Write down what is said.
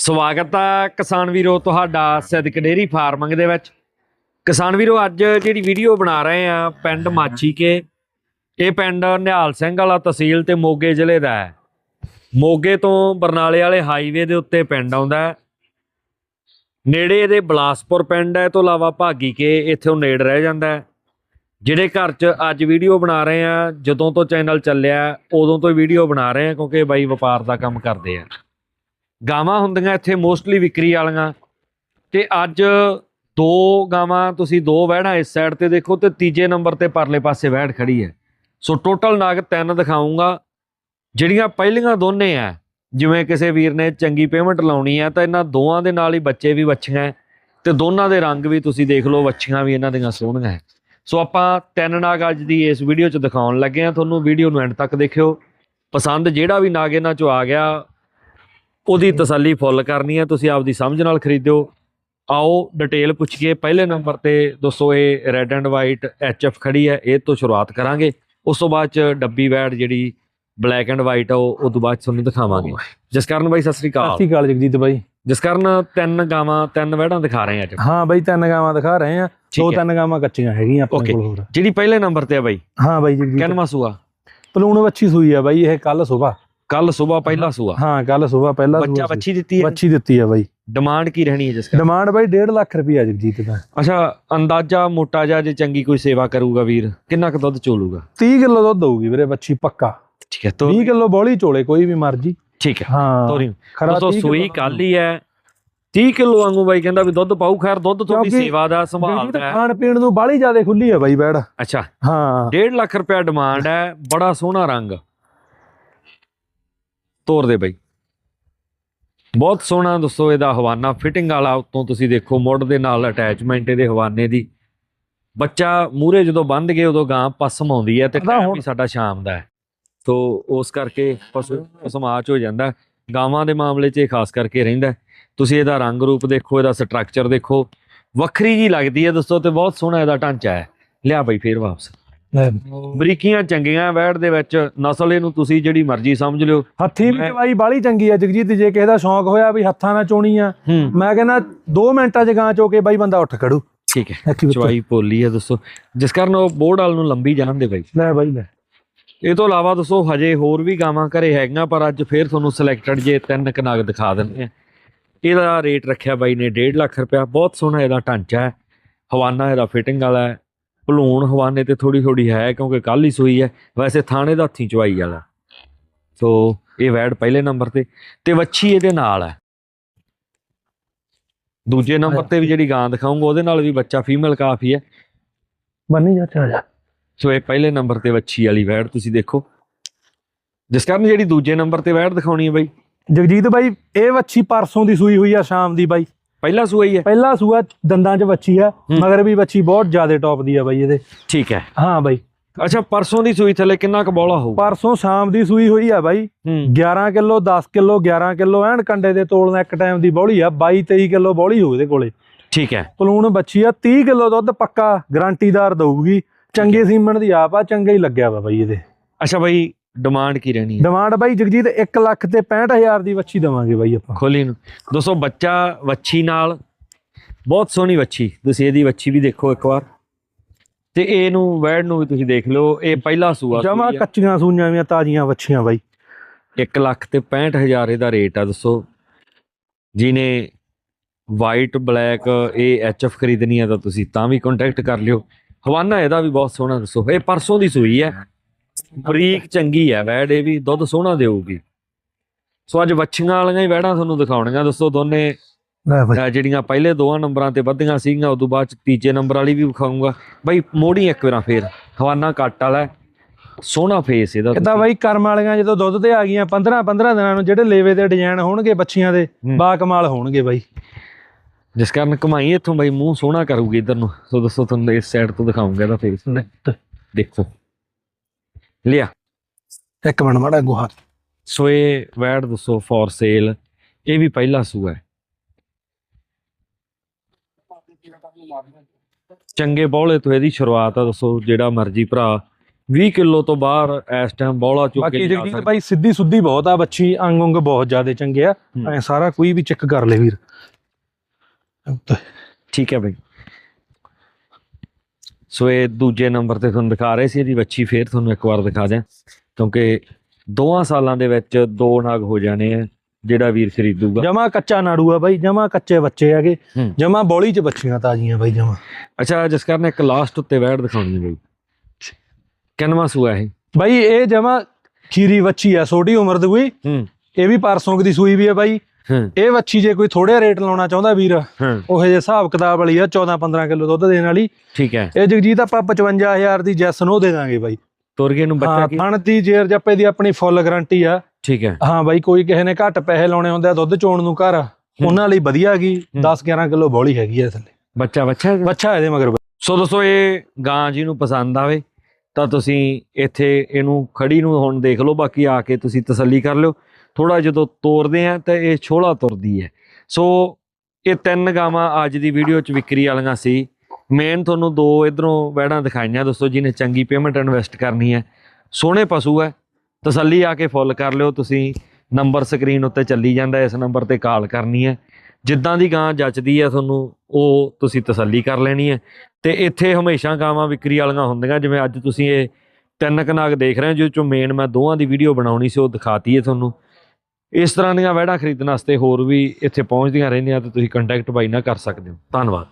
ਸਵਾਗਤ ਹੈ ਕਿਸਾਨ ਵੀਰੋ ਤੁਹਾਡਾ ਸਿੱਧਕ ਡੇਰੀ ਫਾਰਮਿੰਗ ਦੇ ਵਿੱਚ। ਕਿਸਾਨ ਵੀਰੋ, ਅੱਜ ਜਿਹੜੀ ਵੀਡੀਓ ਬਣਾ ਰਹੇ ਆ ਪਿੰਡ ਮਾਛੀ ਕੇ, ਇਹ ਪਿੰਡ ਨਿਹਾਲ ਸਿੰਘ ਵਾਲਾ ਤਹਿਸੀਲ ਤੇ ਮੋਗੇ ਜ਼ਿਲ੍ਹੇ ਦਾ ਹੈ। ਮੋਗੇ ਤੋਂ ਬਰਨਾਲੇ ਵਾਲੇ ਹਾਈਵੇ ਦੇ ਉੱਤੇ ਪਿੰਡ ਆਉਂਦਾ ਨੇੜੇ ਇਹਦੇ ਬਲਾਸਪੁਰ ਪਿੰਡ ਹੈ, ਇਹ ਤੋਂ ਇਲਾਵਾ ਭਾਗੀ ਕੇ ਇੱਥੋਂ ਨੇੜ ਰਹਿ ਜਾਂਦਾ ਜਿਹੜੇ ਘਰ 'ਚ ਅੱਜ ਵੀਡੀਓ ਬਣਾ ਰਹੇ ਆ, ਜਦੋਂ ਤੋਂ ਚੈਨਲ ਚੱਲਿਆ, ਉਦੋਂ ਤੋਂ ਵੀਡੀਓ ਬਣਾ ਰਹੇ ਆ, ਕਿਉਂਕਿ ਬਾਈ ਵਪਾਰ ਦਾ ਕੰਮ ਕਰਦੇ ਆ। ਗਾਵਾਂ ਹੁੰਦੀਆਂ ਇੱਥੇ ਮੋਸਟਲੀ ਵਿਕਰੀ ਵਾਲੀਆਂ। ਤੇ ਅੱਜ ਦੋ ਗਾਵਾਂ, ਤੁਸੀਂ ਦੋ ਵਹਿੜਾਂ ਇਸ ਸਾਈਡ ਤੇ ਦੇਖੋ ਤੇ ਤੀਜੇ ਨੰਬਰ ਤੇ ਪਰਲੇ ਪਾਸੇ ਵਹਿੜ ਖੜੀ ਹੈ। ਸੋ ਟੋਟਲ ਨਾਗ ਤਿੰਨ ਦਿਖਾਉਂਗਾ। ਜਿਹੜੀਆਂ ਪਹਿਲੀਆਂ ਦੋਨੇ ਆ, ਜਿਵੇਂ ਕਿਸੇ ਵੀਰ ਨੇ ਚੰਗੀ ਪੇਮੈਂਟ ਲਾਉਣੀ ਆ, ਤਾਂ ਇਹਨਾਂ ਦੋਵਾਂ ਦੇ ਨਾਲ ਹੀ ਬੱਚੇ ਵੀ ਵੱਛੀਆਂ ਹੈ ਤੇ ਦੋਨਾਂ ਦੇ ਰੰਗ ਵੀ ਤੁਸੀਂ ਦੇਖ ਲਓ, ਵੱਛੀਆਂ ਵੀ ਇਹਨਾਂ ਦੀਆਂ ਸੋਹਣੀਆਂ ਹੈ। ਸੋ ਆਪਾਂ ਤਿੰਨ ਨਾਗ ਅੱਜ ਦੀ ਇਸ ਵੀਡੀਓ 'ਚ ਦਿਖਾਉਣ ਲੱਗੇ ਆ ਤੁਹਾਨੂੰ ਵੀਡੀਓ ਨੂੰ ਐਂਡ ਤੱਕ ਦੇਖਿਓ। ਪਸੰਦ ਜਿਹੜਾ ਵੀ ਨਾਗ ਇਹਨਾਂ 'ਚੋਂ ਆ ਗਿਆ ਉਹਦੀ ਤਸੱਲੀ ਫੁੱਲ ਕਰਨੀ ਹੈ ਤੁਸੀਂ ਆਪਦੀ ਸਮਝ ਨਾਲ ਖਰੀਦਿਓ। ਆਓ ਡਿਟੇਲ ਪੁੱਛੀਏ। ਪਹਿਲੇ ਨੰਬਰ ਤੇ ਦੋਸਤੋ ਇਹ ਰੈੱਡ ਐਂਡ ਵਾਈਟ ਐਚਐਫ ਖੜੀ ਹੈ ਇਹ ਤੋਂ ਸ਼ੁਰੂਆਤ ਕਰਾਂਗੇ। ਉਸ ਤੋਂ ਬਾਅਦ ਚ ਡੱਬੀ ਵੈਡ ਜਿਹੜੀ ਬਲੈਕ ਐਂਡ ਵਾਈਟ ਆ ਉਹ ਤੋਂ ਬਾਅਦ ਤੁਹਾਨੂੰ ਦਿਖਾਵਾਂਗੇ। ਜਿਸ ਕਾਰਨ ਬਾਈ ਸਤਿ ਸ੍ਰੀ ਸਤਿ ਅਕਾਲ ਸ਼੍ਰੀ ਅਕਾਲ ਜਗਜੀਤ ਬਾਈ। ਜਿਸ ਕਾਰਨ ਤਿੰਨ ਗਾਵਾਂ ਤਿੰਨ ਵੈੜਾਂ ਦਿਖਾ ਰਹੇ ਆ ਅੱਜ। ਹਾਂ ਬਾਈ ਤਿੰਨ ਗਾਵਾਂ ਦਿਖਾ ਰਹੇ ਆ। ਦੋ। ਤਿੰਨ ਗਾਵਾਂ ਕੱਚੀਆਂ ਹੈਗੀਆਂ. ਆਪਣੇ ਕੋਲ ਹੋਰ। ਜਿਹੜੀ ਪਹਿਲੇ ਨੰਬਰ ਤੇ ਆ ਬਾਈ। ਹਾਂ ਬਾਈ ਜਗਜੀਤ। ਕਿੰਨਵਾ ਸੂਆ? ਪਲੂਣ ਵੱਛੀ ਸੂਈ ਆ ਬਾਈ ਇਹ ਕੱਲ ਸਵੇਰ। ਕੱਲ ਸਵੇਰ ਪਹਿਲਾ ਸੂਆ। ਹਾਂ ਕੱਲ ਸਵੇਰ ਪਹਿਲਾ ਬੱਚਾ ਸੂਆ ਸੀ। ਬੱਚੀ ਦਿੱਤੀ ਹੈ? ਵੱਛੀ ਦਿੱਤੀ ਆ ਬਾਈ। ਡਿਮਾਂਡ ਕੀ ਰਹਿਣੀ ਹੈ ਜਿਸ ਕਾਰਨ ਡਿਮਾਂਡ ਬਾਈ 1.5 ਲੱਖ ਰੁਪਿਆ ਜਗਜੀਤ ਦਾ। ਅੱਛਾ ਅੰਦਾਜ਼ਾ ਮੋਟਾ ਜਿਹਾ ਜੇ ਚੰਗੀ ਕੋਈ ਸੇਵਾ ਕਰੂਗਾ ਵੀਰ ਕਿੰਨਾ ਕੁ ਦੁੱਧ ਚੋਲੂਗਾ? 30 ਕਿਲੋ ਦੁੱਧ ਦਊਗੀ ਵੀਰੇ ਵੱਛੀ ਪੱਕਾ। ਠੀਕ ਹੈ ਤੋ 20 ਕਿਲੋ ਬੋਲੀ ਚੋਲੇ ਕੋਈ ਵੀ ਮਰਜ਼ੀ। ਠੀਕ ਹੈ ਹਾਂ ਤੋਰੀ। ਖਰਾ 30 ਸੂਈ ਕਿੱਲੋ ਹੀ ਹੈ। 30 ਕਿਲੋ ਵਾਂਗੂ ਬਾਈ ਕਹਿੰਦਾ ਵੀ ਦੁੱਧ ਪਾਊ ਖੈਰ ਦੁੱਧ ਤੋਂ ਵੀ ਕਿਉਂਕਿ ਸੇਵਾ ਦਾ ਸੰਭਾਲਦਾ ਹੈ। ਖਾਣ ਪੀਣ ਨੂੰ ਬਾਲੀ ਜ਼ਿਆਦਾ ਖੁੱਲੀ ਆ ਬਾਈ ਬੈੜ। ਅੱਛਾ। ਹਾਂ। 1.5 ਲੱਖ ਰੁਪਏ ਡਿਮਾਂਡ ਹੈ ਬੜਾ ਸੋਹਣਾ ਰੰਗ। ਤੋਰ ਦੇ ਬਾਈ ਬਹੁਤ ਸੋਹਣਾ ਦੋਸਤੋ ਇਹਦਾ ਹਵਾਨਾ ਫਿਟਿੰਗ ਵਾਲਾ ਉੱਤੋਂ ਤੁਸੀਂ ਦੇਖੋ ਮੁੱਢ ਦੇ ਨਾਲ ਅਟੈਚਮੈਂਟ ਇਹਦੇ ਹਵਾਨੇ ਦੀ ਬੱਚਾ ਮੂਰੇ ਜਦੋਂ ਬੰਦ ਗਏ ਉਦੋਂ ਗਾਂ ਪਸਮ ਆਉਂਦੀ ਹੈ ਤੇ ਟਾਈਮ ਵੀ ਸਾਡਾ ਸ਼ਾਮ ਦਾ ਹੈ ਤੋ ਉਸ ਕਰਕੇ ਪਸ਼ੂ ਸਮਾਚ ਹੋ ਜਾਂਦਾ। ਗਾਵਾਂ ਦੇ ਮਾਮਲੇ 'ਚ ਇਹ ਖਾਸ ਕਰਕੇ ਰਹਿੰਦਾ। ਤੁਸੀਂ ਇਹਦਾ ਰੰਗ ਰੂਪ ਦੇਖੋ ਇਹਦਾ ਸਟਰਕਚਰ ਦੇਖੋ ਵੱਖਰੀ ਜੀ ਲੱਗਦੀ ਹੈ ਦੋਸਤੋ ਤੇ ਬਹੁਤ ਸੋਹਣਾ ਇਹਦਾ ਢਾਂਚਾ ਹੈ ਲਿਆ ਬਾਈ ਫੇਰ ਵਾਪਸ। ਬਰੀਕੀਆਂ ਚੰਗੀਆਂ ਵੈੜ ਦੇ ਵਿੱਚ ਨਸਲ ਇਹਨੂੰ ਤੁਸੀਂ ਜਿਹੜੀ ਮਰਜ਼ੀ ਸਮਝ ਲਿਓ। ਹੱਥੀ ਵੀ ਚਵਾਈ ਬਾਲੀ ਚੰਗੀ ਆ ਜਗਜੀਤ ਜੇ ਕਿਸੇ ਦਾ ਸ਼ੌਂਕ ਹੋਇਆ ਵੀ ਹੱਥਾਂ ਨਾਲ ਚੋਣੀ ਆ ਮੈਂ ਕਹਿੰਦਾ 2 ਮਿੰਟਾਂ 'ਚ ਗਾਂ ਚੋ ਕੇ ਬਾਈ ਬੰਦਾ ਉੱਠ ਖੜੂ। ਠੀਕ ਹੈ। ਚਵਾਈ ਪੋਲੀ ਹੈ ਦੋਸਤੋ ਜਿਸ ਕਾਰਨ ਉਹ ਬੋਰਡ ਵਾਲ ਨੂੰ ਲੰਬੀ ਜਾਂਦੇ ਬਾਈ। ਲੈ ਬਾਈ ਲੈ। ਇਹ ਤੋਂ ਇਲਾਵਾ ਦੋਸਤੋ ਹਜੇ ਹੋਰ ਵੀ ਗਾਵਾਂ ਘਰੇ ਹੈਗੀਆਂ ਪਰ ਅੱਜ ਫੇਰ ਤੁਹਾਨੂੰ ਸਿਲੈਕਟਡ ਜੇ ਤਿੰਨ ਕਨਾਗ ਦਿਖਾ ਦਿੰਦੇ ਆ। ਇਹਦਾ ਰੇਟ ਰੱਖਿਆ ਬਾਈ ਨੇ 1.5 ਲੱਖ ਰੁਪਇਆ। ਬਹੁਤ ਸੋਹਣਾ ਇਹਦਾ ਢਾਂਚਾ ਹੈ। ਹਵਾਨਾ ਇਹਦਾ ਫਿਟਿੰਗ ਵਾਲਾ ਹੈ। ਭਲੂਣ ਹਵਾਨੇ ਤੇ ਥੋੜੀ ਥੋੜੀ ਹੈ ਕਿਉਂਕਿ ਕੱਲ ਹੀ ਸੋਈ ਹੈ। ਵੈਸੇ ਥਾਣੇ ਦਾ ਹੱਥੀ ਚਵਾਈ ਵਾਲਾ। ਸੋ ਇਹ ਵੈਡ ਪਹਿਲੇ ਨੰਬਰ ਤੇ। ਤੇ ਵੱਛੀ ਇਹਦੇ ਨਾਲ ਹੈ। ਦੂਜੇ ਨੰਬਰ ਤੇ ਵੀ ਜਿਹੜੀ ਗਾਂ ਦਿਖਾਉਂਗਾ ਉਹਦੇ ਨਾਲ ਵੀ ਬੱਚਾ ਫੀਮੇਲ ਕਾਫੀ ਹੈ। ਬੰਨੀ ਜਾ ਚਾ ਜਾ। ਸੋ ਇਹ ਪਹਿਲੇ ਨੰਬਰ ਤੇ ਵੱਛੀ ਵਾਲੀ ਵੈੜ ਤੁਸੀਂ ਦੇਖੋ। ਜਿਸ ਕਾਰਨ ਜਿਹੜੀ ਦੂਜੇ ਨੰਬਰ ਤੇ ਵੈੜ ਦਿਖਾਉਣੀ ਹੈ ਬਾਈ। ਜਗਜੀਤ ਬਾਈ ਇਹ ਵੱਛੀ ਪਰਸੋਂ ਦੀ ਸੂਈ ਹੋਈ ਆ ਸ਼ਾਮ ਦੀ ਬਾਈ। ਪਹਿਲਾ ਸੂਆ ਹੀ ਹੈ। ਪਹਿਲਾ ਸੂਆ ਦੰਦਾਂ 'ਚ ਵੱਛੀ ਆ। ਮਗਰ ਵੀ ਵੱਛੀ ਬਹੁਤ ਜ਼ਿਆਦਾ ਟੌਪ ਦੀ ਆ ਬਾਈ ਇਹਦੇ। ਠੀਕ ਹੈ। ਹਾਂ ਬਾਈ। ਅੱਛਾ ਪਰਸੋਂ ਦੀ ਸੂਈ ਥੱਲੇ ਕਿੰਨਾ ਕੁ ਬੌਲਾ ਹੋਊ? ਪਰਸੋਂ ਸ਼ਾਮ ਦੀ ਸੂਈ ਹੋਈ ਆ ਬਾਈ। ਹੂੰ। 11 ਕਿਲੋ 10 ਕਿਲੋ 11 ਕਿਲੋ ਐਨ ਕੰਡੇ ਦੇ ਤੋਲਣਾ ਇੱਕ ਟਾਈਮ ਦੀ ਬੌਲੀ ਆ 22 23 ਕਿਲੋ ਬੌਲੀ ਹੋਊ ਇਹਦੇ ਕੋਲੇ। ਠੀਕ ਹੈ। ਪਲੂਣ ਬੱਚੀ ਆ 30 ਕਿਲੋ ਦੁੱਧ ਪੱਕਾ ਗਾਰੰਟੀਦਾਰ ਦਊਗੀ। ਚੰਗੇ ਸੀਮਣ ਦੀ ਆਪ ਆ ਚੰਗਾ ਹੀ ਲੱਗਿਆ ਵਾ ਬਾਈ ਇਹਦੇ। ਅੱਛਾ ਬਾਈ ਡਿਮਾਂਡ ਕੀ ਰਹਿਣੀ ਹੈ? ਡਿਮਾਂਡ ਬਾਈ ਜਗਜੀਤ 1 ਲੱਖ ਤੇ 65000 ਦੀ ਵੱਛੀ ਦਵਾਂਗੇ ਬਾਈ ਆਪਾਂ। ਖੋਲੀ ਨੂੰ। ਦੋਸਤੋ ਬੱਚਾ ਵੱਛੀ ਨਾਲ ਬਹੁਤ ਸੋਹਣੀ ਵੱਛੀ। ਤੁਸੀਂ ਇਹਦੀ ਵੱਛੀ ਵੀ ਦੇਖੋ ਇੱਕ ਵਾਰ। ਤੇ ਇਹਨੂੰ ਵੈੜ ਨੂੰ ਵੀ ਤੁਸੀਂ ਦੇਖ ਲਓ ਇਹ ਪਹਿਲਾ ਸੂਆ ਜਮਾ ਆ। ਕੱਚੀਆਂ ਸੂਈਆਂ ਵੀਆਂ ਤਾਜ਼ੀਆਂ ਵੱਛੀਆਂ ਬਾਈ। 1 ਲੱਖ ਤੇ 65000 ਇਹਦਾ ਰੇਟ ਆ ਦੱਸੋ। ਜਿਹਨੇ ਵਾਈਟ ਬਲੈਕ ਇਹ ਐਚਐਫ ਖਰੀਦਣੀ ਹੈ ਤਾਂ ਤੁਸੀਂ ਤਾਂ ਵੀ ਕੰਟੈਕਟ ਕਰ ਲਿਓ। ਹਵਾਨਾ ਇਹਦਾ ਵੀ ਬਹੁਤ ਸੋਹਣਾ ਦੱਸੋ। ਇਹ ਪਰਸੋਂ ਦੀ ਸੂਈ ਹੈ। ਬਰੀਕ ਚੰਗੀ ਹੈ ਵੈੜ ਇਹ ਵੀ ਦੁੱਧ ਸੋਹਣਾ ਦੇਊਗੀ। ਸੋ ਅੱਜ ਵੱਛੀਆਂ ਵਾਲੀਆਂ ਹੀ ਵੈੜਾਂ ਤੁਹਾਨੂੰ ਦਿਖਾਉਣੀਆਂ। ਦੱਸੋ ਦੋਨੇ ਲੈ ਬਾਈ। ਅਹ ਜਿਹੜੀਆਂ ਪਹਿਲੇ ਦੋਵਾਂ ਨੰਬਰਾਂ ਤੇ ਵੱਧੀਆਂ ਸੀਗੀਆਂ ਉਦੋਂ ਬਾਅਦ ਚ ਤੀਜੇ ਨੰਬਰ ਵਾਲੀ ਵੀ ਵਿਖਾਉਂਗਾ ਬਈ ਮੋੜੀ ਇੱਕ ਵਾਰਾਂ ਫੇਰ ਹਵਾਨਾ ਕੱਟ ਵਾਲਾ। ਸੋਹਣਾ ਫੇਸ ਇਹਦਾ ਇਹ ਤਾਂ ਬਾਈ ਕਰਮ ਵਾਲੀਆਂ ਜਦੋਂ ਦੁੱਧ ਤੇ ਆ ਗਈਆਂ 15 15 ਦਿਨਾਂ ਨੂੰ ਜਿਹੜੇ ਲੇਵੇ ਦੇ ਡਿਜ਼ਾਈਨ ਹੋਣਗੇ ਬੱਚੀਆਂ ਦੇ। ਬਾ ਕਮਾਲ ਹੋਣਗੇ ਬਾਈ। ਜਿਸ ਕਾਰਨ ਕਮਾਈ ਇੱਥੋਂ ਬਈ ਮੂੰਹ ਸੋਹਣਾ ਕਰੂਗੀ ਇਧਰ ਨੂੰ। ਸੋ ਦੱਸੋ ਤੁਹਾਨੂੰ ਇਸ ਸਾਈਡ ਤੋਂ ਦਿਖਾਉਂਗਾ ਇਹਦਾ ਫੇਸ ਦੇਖੋ। ਲਿਆ। ਇੱਕ ਮਿੰਟ ਮਾੜਾ ਗੁਹਾ। ਸੋ ਇਹ ਵੈਡ ਦੱਸੋ ਫॉर ਸੇਲ ਇਹ ਵੀ ਪਹਿਲਾ ਸੂਆ ਹੈ। ਚੰਗੇ ਬੌਲੇ ਤੋਂ ਇਹਦੀ ਸ਼ੁਰੂਆਤ ਆ ਦੱਸੋ ਜਿਹੜਾ ਮਰਜ਼ੀ ਭਰਾ। 20 ਕਿਲੋ ਤੋਂ ਬਾਹਰ ਇਸ ਟਾਈਮ ਬੌਲਾ ਚੁੱਕ ਬਾਕੀ ਕੇ ਜਾ ਜਗਜੀਤ ਸਕਦਾ। ਭਾਈ ਸਿੱਧੀ ਸੁੱਧੀ ਬਹੁਤ ਆ ਬੱਚੀ ਅੰਗ ਅੰਗ ਬਹੁਤ ਜ਼ਿਆਦਾ ਚੰਗੇ ਆ। ਐ ਸਾਰਾ ਕੋਈ ਵੀ ਚੈੱਕ ਕਰ ਲੈ ਵੀਰ। ਠੀਕ ਹੈ ਬਈ ਸੋ ਇਹ ਦੂਜੇ ਨੰਬਰ ਤੇ ਤੁਹਾਨੂੰ ਦਿਖਾ ਰਹੇ ਸੀ ਇਹਦੀ ਵੱਛੀ ਫੇਰ ਤੁਹਾਨੂੰ ਇੱਕ ਵਾਰ ਦਿਖਾ ਦਿਆਂ ਕਿਉਂਕਿ ਦੋਆਂ ਸਾਲਾਂ ਦੇ ਵਿੱਚ ਦੋ ਨਾਗ ਹੋ ਜਾਣੇ ਆ ਜਿਹੜਾ ਵੀਰ ਖਰੀਦੂਗਾ। ਜਮਾ ਕੱਚਾ ਨਾੜੂ ਆ ਬਾਈ ਜਮਾ ਕੱਚੇ ਬੱਚੇ ਹੈਗੇ। ਜਮਾ ਬੋਲੀ ਚ ਬੱਚੀਆਂ ਤਾਜ਼ੀਆਂ ਬਾਈ ਜਮਾ। ਅੱਛਾ ਜਿਸ ਕਾਰਨ ਇੱਕ ਲਾਸਟ ਉੱਤੇ ਵੈੜ ਦਿਖਾਉਣੀ ਹੈ ਬਈ। ਕਿੰਨਵਾਂ ਸੂਆ ਇਹ? ਬਾਈ ਇਹ ਜਮਾ ਖੀਰੀ ਬੱਚੀ ਆ ਛੋਟੀ ਉਮਰ ਦੀ ਇਹ ਵੀ ਪਰਸੋਂ ਦੀ ਸੂਈ ਵੀ ਆ ਬਾਈ। ਇਹ ਬੱਚੀ ਜੇ ਕੋਈ ਥੋੜੇ ਰੇਟ ਲਾਉਣਾ ਚਾਹੁੰਦਾ ਵੀਰ ਹਾਂ। ਉਹੇ ਜੇ ਹਿਸਾਬ ਕਿਤਾਬ ਵਾਲੀ ਆ 14 15 ਕਿਲੋ ਦੁੱਧ ਦੇਣ ਵਾਲੀ। ਠੀਕ ਹੈ। ਇਹ ਜਗਜੀਤ ਆਪਾਂ 55000 ਦੀ ਜੈਸ ਨੂੰ ਦੇ ਦਾਂਗੇ ਬਾਈ। ਤੁਰਗੇ ਨੂੰ ਬੱਚਾ ਹਾਂ ਕੀ? ਥਣ ਦੀ ਜੇਰ ਜੱਪੇ ਦੀ ਆਪਣੀ ਫੁੱਲ ਗਾਰੰਟੀ ਆ। ਠੀਕ ਹੈ। ਹਾਂ ਬਾਈ ਕੋਈ ਕਿਸੇ ਨੇ ਘੱਟ ਪੈਸੇ ਲਾਉਣੇ ਹੁੰਦੇ ਆ ਦੁੱਧ ਚੋਣ ਨੂੰ ਘਰ ਉਹਨਾਂ ਲਈ ਵਧੀਆ ਗਈ 10 11 ਕਿਲੋ ਬੋਲੀ ਹੈਗੀ ਆ ਥੱਲੇ। ਬੱਚਾ ਬੱਚਾ ਬੱਚਾ ਇਹਦੇ ਮਗਰ। ਸੋ ਦੋਸਤੋ ਇਹ ਗਾਂ ਜੀ ਨੂੰ ਪਸੰਦ ਆਵੇ ਤਾਂ ਤੁਸੀਂ ਇੱਥੇ ਇਹਨੂੰ ਖੜੀ ਨੂੰ ਹੁਣ ਦੇਖ ਲਓ ਬਾਕੀ ਆ ਕੇ ਤੁਸੀਂ ਤਸੱਲੀ ਕਰ ਲਿਓ। ਥੋੜਾ ਜਦੋਂ ਤੋਰਦੇ ਆ ਤਾਂ ਇਹ ਛੋਲਾ ਤੁਰਦੀ ਹੈ। ਸੋ ਇਹ ਤਿੰਨ ਗਾਵਾਂ ਅੱਜ ਦੀ ਵੀਡੀਓ 'ਚ ਵਿਕਰੀ ਵਾਲੀਆਂ ਸੀ। ਮੇਨ ਤੁਹਾਨੂੰ ਦੋ ਇਧਰੋਂ ਵੈੜਾਂ ਦਿਖਾਈਆਂ। ਦੋਸਤੋ ਜਿਹਨੇ ਚੰਗੀ ਪੇਮੈਂਟ ਇਨਵੈਸਟ ਕਰਨੀ ਹੈ। ਸੋਹਣੇ ਪਸ਼ੂ ਹੈ। ਤਸੱਲੀ ਆ ਕੇ ਫੁੱਲ ਕਰ ਲਿਓ। ਤੁਸੀਂ ਨੰਬਰ ਸਕਰੀਨ ਉੱਤੇ ਚੱਲੀ ਜਾਂਦਾ। ਇਸ ਨੰਬਰ ਤੇ ਕਾਲ ਕਰਨੀ ਹੈ। ਜਿੱਦਾਂ ਦੀ ਗਾਂ ਜੱਚਦੀ ਹੈ ਤੁਹਾਨੂੰ, ਉਹ ਤੁਸੀਂ ਤਸੱਲੀ ਕਰ ਲੈਣੀ ਹੈ। ਤੇ ਇੱਥੇ ਹਮੇਸ਼ਾ ਗਾਵਾਂ ਵਿਕਰੀ ਵਾਲੀਆਂ ਹੁੰਦੀਆਂ। ਜਿਵੇਂ ਅੱਜ ਤੁਸੀਂ ਇਹ ਤਿੰਨ ਕਨਾਗ ਦੇਖ ਰਹੇ ਹੋ ਜਿਸ ਚੋਂ ਮੇਨ ਮੈਂ ਦੋਵਾਂ ਦੀ ਵੀਡੀਓ ਬਣਾਉਣੀ ਸੀ, ਉਹ ਦਿਖਾਤੀ ਹੈ ਤੁਹਾਨੂੰ। ਇਸ ਤਰ੍ਹਾਂ ਦੀਆਂ ਵਹਿੜਾਂ ਖਰੀਦਣ ਵਾਸਤੇ ਹੋਰ ਵੀ ਇੱਥੇ ਪਹੁੰਚਦੀਆਂ ਰਹਿੰਦੀਆਂ ਤੇ ਤੁਸੀਂ ਕੰਟੈਕਟ ਬਾਈ ਨਾਲ ਕਰ ਸਕਦੇ ਹੋ। ਧੰਨਵਾਦ।